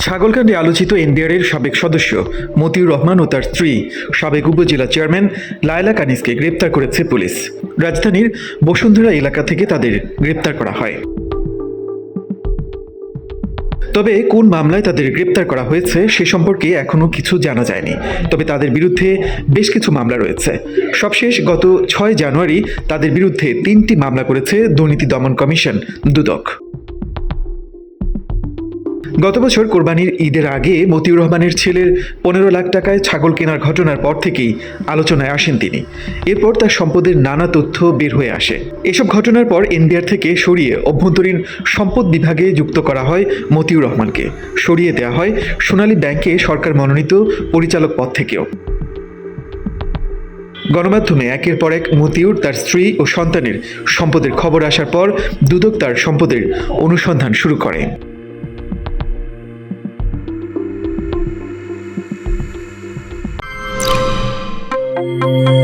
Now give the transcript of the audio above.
ছাগলকাণ্ডে আলোচিত এনবিআরের সাবেক সদস্য মতিউর রহমান ও তার স্ত্রী, সাবেক উপজেলা চেয়ারম্যান লায়লা কানিসকে গ্রেপ্তার করেছে পুলিশ। রাজধানীর বসুন্ধরা এলাকা থেকে তাদের গ্রেপ্তার করা হয়। তবে কোন মামলায় তাদের গ্রেপ্তার করা হয়েছে সে সম্পর্কে এখনও কিছু জানা যায়নি। তবে তাদের বিরুদ্ধে বেশ কিছু মামলা রয়েছে। সবশেষ গত ছয় জানুয়ারি তাদের বিরুদ্ধে তিনটি মামলা করেছে দুর্নীতি দমন কমিশন, দুদক। গত বছর কোরবানির ঈদের আগে মতিউর রহমানের ছেলের পনেরো লাখ টাকায় ছাগল কেনার ঘটনার পর থেকেই আলোচনায় আসেন তিনি। এরপর তার সম্পদের নানা তথ্য বের হয়ে আসে। এসব ঘটনার পর এনবিআর থেকে সরিয়ে অভ্যন্তরীণ সম্পদ বিভাগে যুক্ত করা হয় মতিউর রহমানকে। সরিয়ে দেওয়া হয় সোনালী ব্যাংকে সরকার মনোনীত পরিচালক পদ থেকেও। গণমাধ্যমে একের পর এক মতিউর তার স্ত্রী ও সন্তানের সম্পদের খবর আসার পর দুদক তার সম্পদের অনুসন্ধান শুরু করে Música